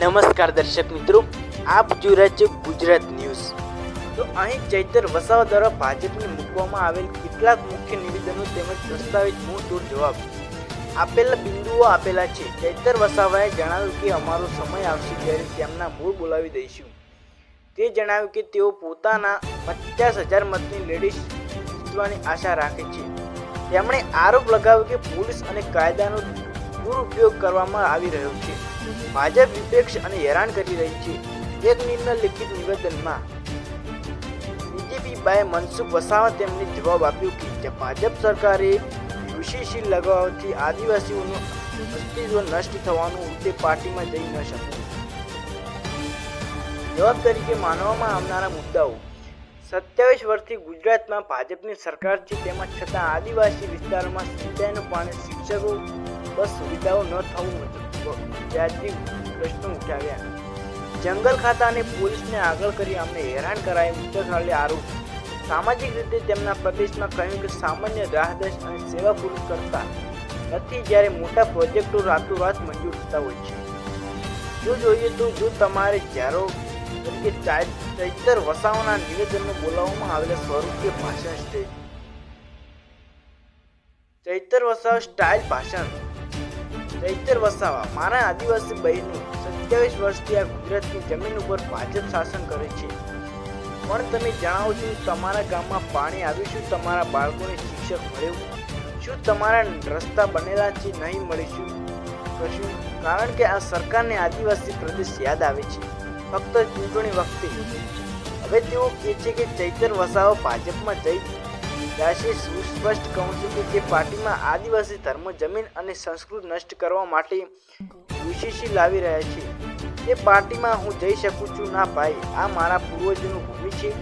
નમસ્કાર દર્શક મિત્રો, આપ જો રાજ્ય ગુજરાત ન્યૂઝ. તો અહીં ચૈતર વસાવા દ્વારા ભાજપને મૂકવામાં આવેલ કેટલાક મુખ્ય નિવેદનો તેમજ દસ્તાવેજ મૂળતોડ જવાબ. આપેલા બિંદુઓ આપેલા છે. ચૈતર વસાવાએ જણાવ્યું કે અમારો સમય આવશે ત્યારે તેમના મૂળ બોલાવી દઈશું. તે જણાવ્યું કે તેઓ પોતાના પચાસ હજાર મતની લેડીઝ જીતવાની આશા રાખે છે. તેમણે આરોપ લગાવ્યો કે પોલીસ અને કાયદાનો દુરુપયોગ કરવામાં આવી રહ્યો છે. ભાજપ વિપક્ષ અને હેરાન કરી રહી છે. એક નિમ્ન લિખિત નિવેદનમાં બીજેપી બાય મનસુખ વસાવા તેમને જવાબ આપ્યો કે જે ભાજપ સરકારે યુસીસી લગાવવાથી આદિવાસીઓનું અસ્તિત્વ નષ્ટ થવાનું તે પાર્ટીમાં જઈ ન શકે. જવાબ તરીકે માનવામાં આવનારા મુદ્દાઓ. સત્યાવીસ વર્ષથી ગુજરાતમાં ભાજપની સરકાર છે, તેમાં છતાં આદિવાસી વિસ્તારોમાં સિંચાઈનું પાણી શિક્ષકો બસ સુવિધાઓ ન થવું વ્યાજબી પ્રશ્નો ઉઠાવ્યા. જંગલ ખાતા અને પોલીસને આગળ કરી અમને હેરાન કરાય ઉત્તરખાલે આરોપ. સામાજિક રીતે તેમના પ્રદેશમાં કહ્યું કે સામાન્ય રાહદારી અને સેવા પૂરી કરતા નથી જ્યારે મોટા પ્રોજેક્ટો રાતોરાત મંજૂર થતા હોય છે. જો જોઈએ તો જો તમારે જ્યારે તરીકે ચૈતર વસાવાના નિવેદનને બોલાવવામાં આવેલા સ્વરૂપે ભાષણ સ્ટેજ. ચૈતર વસાવ સ્ટાઇલ ભાષણ ચૈતર વસાવા. મારા આદિવાસી બહેનો સત્યાવીસ વર્ષથી આ ગુજરાતની જમીન ઉપર ભાજપ શાસન કરે છે. પણ તમે જણાવો છો, તમારા ગામમાં પાણી આવ્યું, શું તમારા બાળકોને શિક્ષક મળ્યું? શું તમારા રસ્તા બનેલા છે, નહીં મળીશું કશું? કારણ કે આ સરકારને આદિવાસી પ્રદેશ યાદ આવે છે. ફક્ત ચૂંટણી વખતે. હવે તેઓ કહે છે કે ચૈતર વસાવો ભાજપમાં જઈ જશે સુસ્પષ્ટ કહું છું કે જે પાર્ટીમાં આદિવાસી ધર્મ, જમીન અને સંસ્કૃત નષ્ટ કરવા માટે યુસીસી લાવી રહ્યા છે. તે પાર્ટીમાં હું જઈ શકું છું? ના ભાઈ, આ મારા પૂર્વજોનું ભૂમિ છે.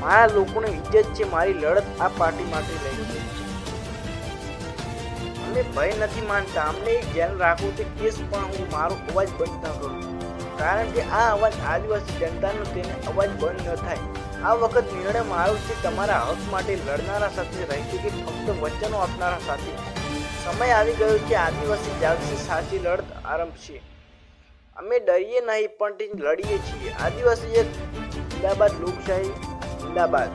મારા લોકોને ઇજ્જત છે મારી લડત આ પાર્ટી માટે લઈ છે. અમે ભય નથી માનતા. અમને ધ્યાન રાખવું તે કેસ પણ હું, મારો અવાજ બંધ ન કરું. કારણ કે આ અવાજ આદિવાસી જનતાનો, તેને અવાજ બંધ ન થાય. આ વખત નિર્ણય મારો છે તમારા હક માટે લડનારા સાથે રહીશું કે ફક્ત વચનો આપનારા સાથે? સમય આવી ગયો છે, આદિવાસી જાગશે સાચી લડત આરંભશે. અમે ડરીએ નહીં, પણ તે લડીએ છીએ. આદિવાસી એક જિંદાબાદ, લોકશાહી જિંદાબાદ.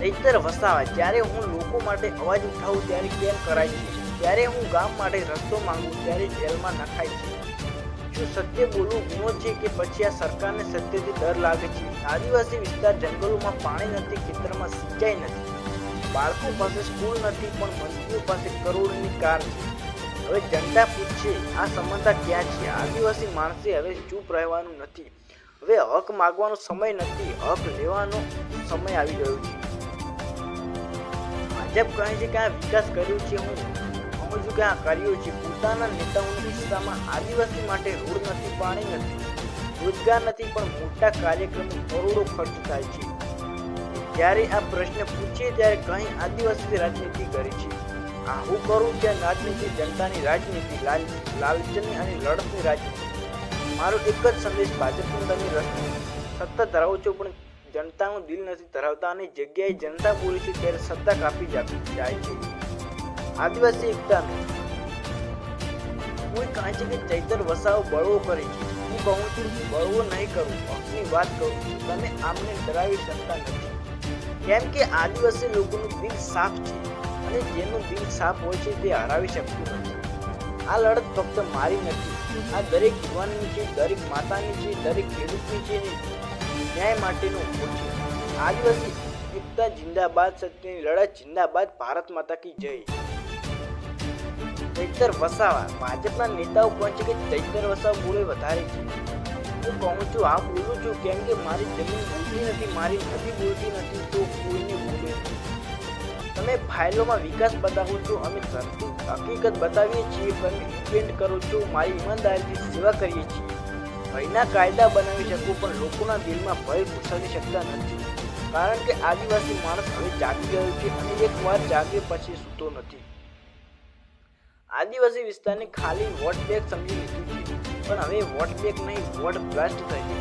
ચૈતર વસાવા, જ્યારે હું લોકો માટે અવાજ ઉઠાવું ત્યારે કેમ કરાય છે? જ્યારે હું ગામ માટે રસ્તો માંગુ, ત્યારે જેલમાં નખાય છે. શું સત્ય બોલવું ગુનો છે કે પછી આ સરકારને સત્યથી ડર લાગે છે? આદિવાસી વિસ્તાર જંગલોમાં પાણી નથી, ખેતરમાં સિંચાઈ નથી. બાળકો પાસે સ્કૂલ નથી, પણ મંત્રીઓ પાસે કરોડની કાર છે. હવે જનતા પૂછશે, આ સમાનતા ક્યાં છે? આદિવાસી માણસે હવે ચૂપ રહેવાનું નથી. હવે હક માગવાનો સમય નથી, હક લેવાનો સમય આવી ગયો છે. ભાજપ કહે છે કે આ વિકાસ કર્યો છે, હું સમજુ કે આ કાર્યો છે પોતાના નેતાઓની દિશામાં આદિવાસી માટે રોડ નથી, પાણી નથી, રોજગાર નથી, પણ મોટા કાર્યક્રમો કરોડો ખર્ચ થાય છે. જ્યારે આ પ્રશ્ન પૂછીએ ત્યારે કઈ આદિવાસી રાજનીતિ કરે છે? આ હું કરું ત્યાં રાજનીતિ જનતાની રાજનીતિ, લાલ, લાલચની અને લડતની રાજનીતિ? મારો એક જ સંદેશ ભાજપનો તમે રસ સત્તા ધરાવો છો, પણ જનતાનું દિલ નથી ધરાવતા અને જગ્યાએ જનતા બોલે છે, ત્યારે સત્તા કાપી જાય છે. આદિવાસી એકતાનો. કોઈ કહે કે ચૈતર વસાવો બળવો કરે હું કહું છું બળવો નહીં કરું હકની વાત કરું છું. તમે આમને ડરાવી શકતા નથી. કેમ કે આદિવાસી લોકોનું દિલ સાફ છે અને જેનું દિલ સાફ હોય છે તે હરાવી શકતું નથી. આ લડત ફક્ત મારી નથી. આ દરેક યુવાનની છે, દરેક માતાની છે, દરેક ખેડૂતની છે. ન્યાય માટેનો ઊભો છે. આદિવાસી એકતા જિંદાબાદ સત્યની લડત જિંદાબાદ ભારત માતા કી જય. ચૈતર વસાવા. ભાજપના નેતાઓ છે કે ચૈતર વસાવા મૂળે વધારે છે? હું કહું છું, આ બોલું છું કેમ કે મારી જમીન બોલતી નથી, મારી નદી બોલતી નથી, તો કોઈને બોલે તમે ફાઇલોમાં વિકાસ બતાવો છો, અમે હકીકત બતાવીએ છીએ, પણ ઇવેન્ટ કરો છો, મારી ઈમાનદારીથી સેવા કરીએ છીએ. ભયના કાયદા બનાવી શકું, પણ લોકોના દિલમાં ભય ઘુસાવી શકતા નથી. કારણ કે આદિવાસી માણસ હવે જાગી ગયો છે અને એકવાર જાગે પછી સૂતો નથી. આદિવાસી વિસ્તારને ખાલી વોટ બેંક સમજી લીધું છે. પણ હવે વોટ બેંક નહીં, વોટ બ્લાસ્ટ થઈ છે.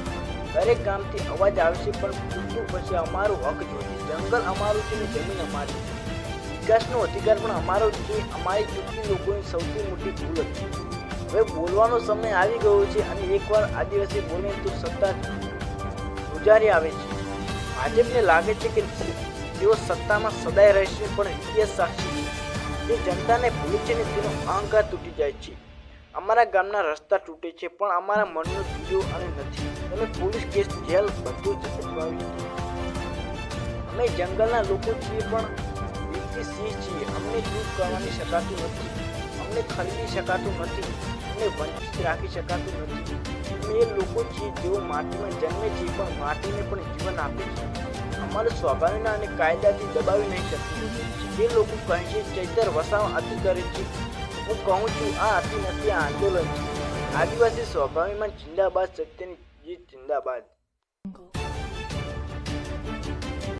દરેક ગામથી અવાજ આવશે, પણ પૂરતું પછી અમારું હક જોઈએ જંગલ અમારું છે ને જમીન અમારી વિકાસનો અધિકાર પણ અમારો છે. અમારી ચૂંટણી લોકોની સૌથી મોટી ભૂલ હતી હવે બોલવાનો સમય આવી ગયો છે અને એકવાર આદિવાસી બોલે તો સત્તા ગુજારી આવે છે. ભાજપને લાગે છે કે તેઓ સત્તામાં સદાય રહેશે, પણ ઇતિહાસ સાક્ષી તે જનતાને ભૂલી છે ને તેનો અહંકાર તૂટી જાય છે. અમારા ગામના રસ્તા તૂટે છે, પણ અમારા મનનો જુદો અને નથી. અને પોલીસ કેસ જેલ બધું જ અમે જંગલના લોકો છીએ, પણ વ્યક્તિ સિંહ છીએ. અમને દૂર કરવાની શકાતું નથી. અમને ખરીદી શકાતું નથી. અમને વંચિત રાખી શકાતું નથી. અમે એ લોકો છીએ જેઓ માટીમાં જન્મે છે, પણ માટીને પણ જીવન આપે છે. અમારે સ્વાભાવિક અને કાયદાથી દબાવી નહીં શકતી. જે લોકો કહે છે, ચૈતર વસાવ અતિ કરે છે. હું કહું છું, આ અતિ નથી આંદોલન છે. આદિવાસી સ્વાભાવિકમાં જિંદાબાદ સત્યની જીત જિંદાબાદ.